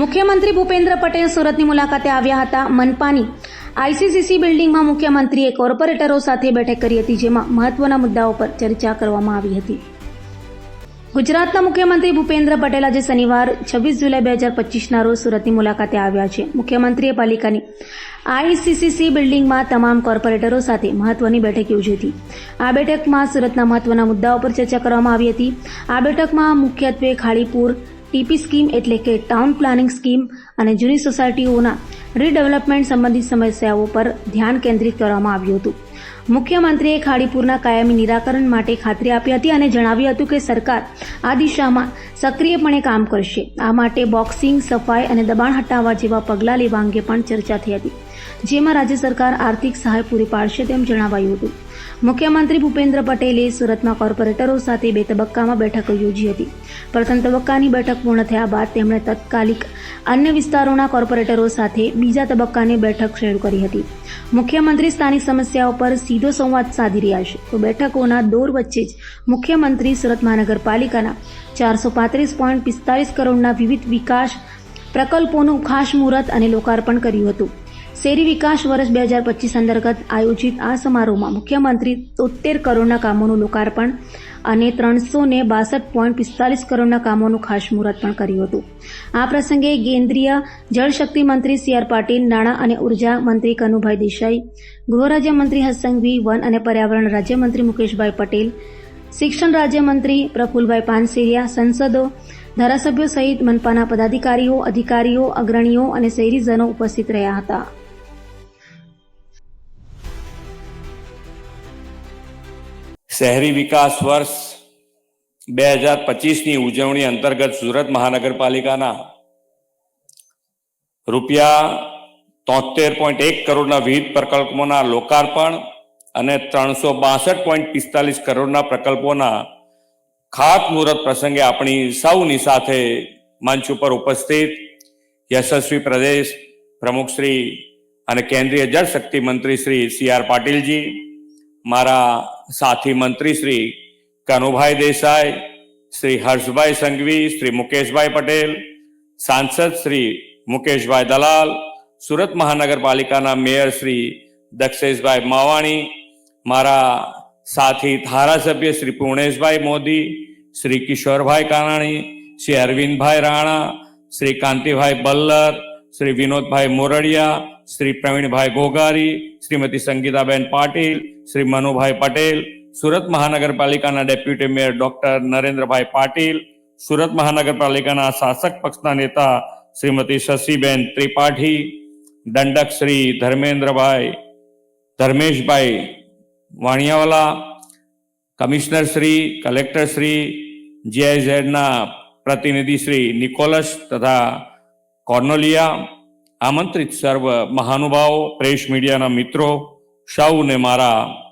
મુખ્યમંત્રી ભૂપેન્દ્ર પટેલ સુરતની મુલાકાતે આવ્યા હતા મનપાની. આઈસીસીસી બિલ્ડિંગમાં મુખ્યમંત્રીએ કોર્પોરેટરો સાથે બેઠક કરી હતી, જેમાં મહત્વના મુદ્દાઓ પર ચર્ચા કરવામાં આવી હતી. ગુજરાતના મુખ્યમંત્રી ભૂપેન્દ્ર પટેલ આજે શનિવાર છવ્વીસ જુલાઈ બે હજાર પચીસના રોજ સુરતની મુલાકાતે આવ્યા છે. મુખ્યમંત્રીએ પાલિકાની આઈસીસીસી બિલ્ડિંગમાં તમામ કોર્પોરેટરો સાથે મહત્વની બેઠક યોજી હતી. આ બેઠકમાં સુરતના મહત્વના મુદ્દાઓ પર ચર્ચા કરવામાં આવી હતી. આ બેઠકમાં મુખ્યત્વે ખાડીપુર ટીપી સ્કીમ એટલે કે ટાઉન પ્લાનિંગ સ્કીમ અને જૂની સોસાયટીઓના રીડેવલપમેન્ટ સંબંધિત સમસ્યાઓ પર ધ્યાન કેન્દ્રિત કરવામાં આવ્યું હતું. મુખ્યમંત્રીએ ખાડીપુરના કાયમી નિરાકરણ માટે ખાતરી આપી હતી અને જણાવ્યું હતું કે સરકાર આ દિશામાં સક્રિયપણે કામ કરશે. આ માટે બોક્સિંગ, સફાઈ અને દબાણ હટાવવા જેવા પગલાં લેવા અંગે પણ ચર્ચા થઈ હતી. જેમાં રાજ્ય સરકાર આર્થિક સહાય પૂરી પાડશે તેમ જણાવાયું હતું. મુખ્યમંત્રી ભૂપેન્દ્ર પટેલે સુરતમાં કોર્પોરેટરો સાથે બે તબક્કામાં બેઠકો યોજી હતી. પ્રથમ તબક્કાની બેઠક પૂર્ણ થયા બાદ તેમણે તત્કાલિક અન્ય વિસ્તારોના કોર્પોરેટરો સાથે બીજા તબક્કાની બેઠક શરૂ કરી હતી. મુખ્યમંત્રી સ્થાનિક સમસ્યાઓ પર સીધો સંવાદ સાધી રહ્યા છે. તો બેઠકોના દોર વચ્ચે જ મુખ્યમંત્રી સુરત મહાનગરપાલિકાના ચારસો પાંત્રીસ પોઈન્ટ પિસ્તાલીસ કરોડના વિવિધ વિકાસ પ્રકલ્પોનું ખાસ મુહૂર્ત અને લોકાર્પણ કર્યું હતું. શહેરી વિકાસ વર્ષ બે હજાર પચીસ અંતર્ગત આયોજિત આ સમારોહમાં મુખ્યમંત્રી તોતેર કરોડના કામોનું લોકાર્પણ અને ત્રણસો ને બાસઠ પોઈન્ટ પિસ્તાલીસ કરોડના કામોનું ખાસ મુહૂર્ત પણ કર્યું હતું. આ પ્રસંગે કેન્દ્રીય જળશક્તિ મંત્રી સી આર પાટીલ, નાણાં અને ઊર્જા મંત્રી કનુભાઈ દેસાઈ, ગૃહ રાજ્યમંત્રી હસંઘવી વન અને પર્યાવરણ રાજ્યમંત્રી મુકેશભાઈ પટેલ, શિક્ષણ રાજ્યમંત્રી પ્રફુલભાઈ પાનસેરિયા, સંસદો, ધારાસભ્યો સહિત મનપાના પદાધિકારીઓ, અધિકારીઓ, અગ્રણીઓ અને શહેરીજનો ઉપસ્થિત રહ્યા હતા. શહેરી વિકાસ વર્ષ બે હજાર પચીસની ઉજવણી અંતર્ગત સુરત મહાનગરપાલિકાના રૂપિયા તોતેર પોઈન્ટ એક કરોડના વિવિધ પ્રકલ્પોના લોકાર્પણ અને ત્રણસો બાસઠ પોઈન્ટ પિસ્તાલીસ કરોડના પ્રકલ્પોના ખાતમુહૂર્ત પ્રસંગે આપણી સૌની સાથે મંચ ઉપર ઉપસ્થિત યશસ્વી પ્રદેશ પ્રમુખ શ્રી અને કેન્દ્રીય જળશક્તિ મંત્રી શ્રી સી આર પાટીલજી મારા સાથી મંત્રી શ્રી કનુભાઈ દેસાઈ શ્રી હર્ષભાઈ સંઘવી શ્રી મુકેશભાઈ પટેલ સાંસદ શ્રી મુકેશભાઈ દલાલ સુરત મહાનગરપાલિકાના મેયર શ્રી દક્ષેશભાઈ માવાણી મારા સાથી ધારાસભ્ય શ્રી પૂર્ણેશભાઈ મોદી શ્રી કિશોરભાઈ કાનાણી શ્રી અરવિંદભાઈ રાણા શ્રી કાંતિભાઈ બલ્લર શ્રી વિનોદભાઈ મોરડિયા શ્રી પ્રવીણભાઈ ઘોઘારી શ્રીમતી સંગીતાબેન પાટીલ શ્રી મનુભાઈ પટેલ, સુરત મહાનગરપાલિકાના deputy mayor doctor Narendrabhai Patil, Surat મહાનગરપાલિકાના શાસક પક્ષના નેતા શ્રીમતી શશીબેન ત્રિપાઠી, દંડક શ્રી ધર્મેન્દ્રભાઈ, ધર્મેશભાઈ વાણિયાવાલા, કમિશનર શ્રી, કલેક્ટર શ્રી, જીઆઈઝેડના પ્રતિનિધિ શ્રી નિકોલસ તથા કોર્નોલિયા, આમંત્રિત સર્વ મહાનુભાવો, પ્રેસ મીડિયાના મિત્રો સૌને મારા